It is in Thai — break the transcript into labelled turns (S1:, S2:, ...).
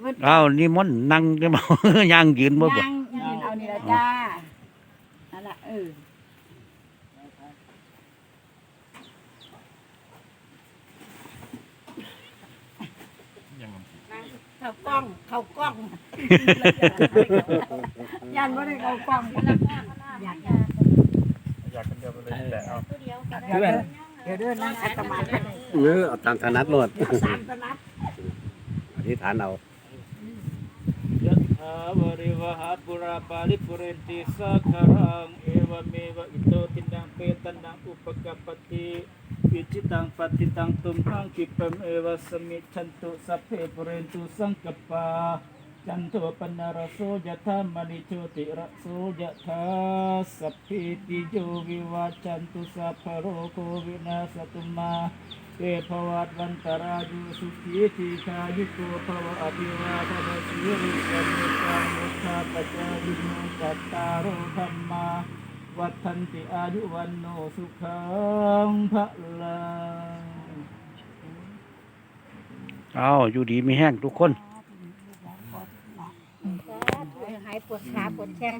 S1: เพิ่น
S2: อ้าวนี่มนต์นั่งจะบ่ ย่างยืนบ่บ่
S1: ย่างยืนเอานี่ละจ้านั่นล่ะเออเข้ากล้องเข้ากล้องยันบ่ได้เข้ากล้องอยาก
S3: อยากกันเดียวไปเลยแต่เอา
S1: เดี๋ยวเด้อเดี๋ยวเด้อนั่งอัตมาธิ
S4: เออเอาตามถนัดโลด
S1: สามตนัด
S4: อธิษฐานเอา
S3: ยะถาวริวหาปุราปาริปุเรนติสักคารังเอวเมวะอิโตตินังเปตันังอุปกปติวิจิตังปฏิตังตุมหังคิปะเมวสมิชันตุสัพเพปุเรนตุสังกปาจันโทปนารโสยะธามณิโชติระโสยะธาสัพพิติโยวิวาจันตุสัพพโรโควินาสตุมา เตภวัตวันตรายุสุขีทีคายุโกภวะอภิวาทนาสิริสัมมิตามุขะปัจจายิโนจัตตารโอธรรมาวัฏันติอายุวันโนสุขังพระลัง
S2: อ้าวอยู่ดีมีแห้งทุกคน
S1: หายปวดขาปวดแข้ง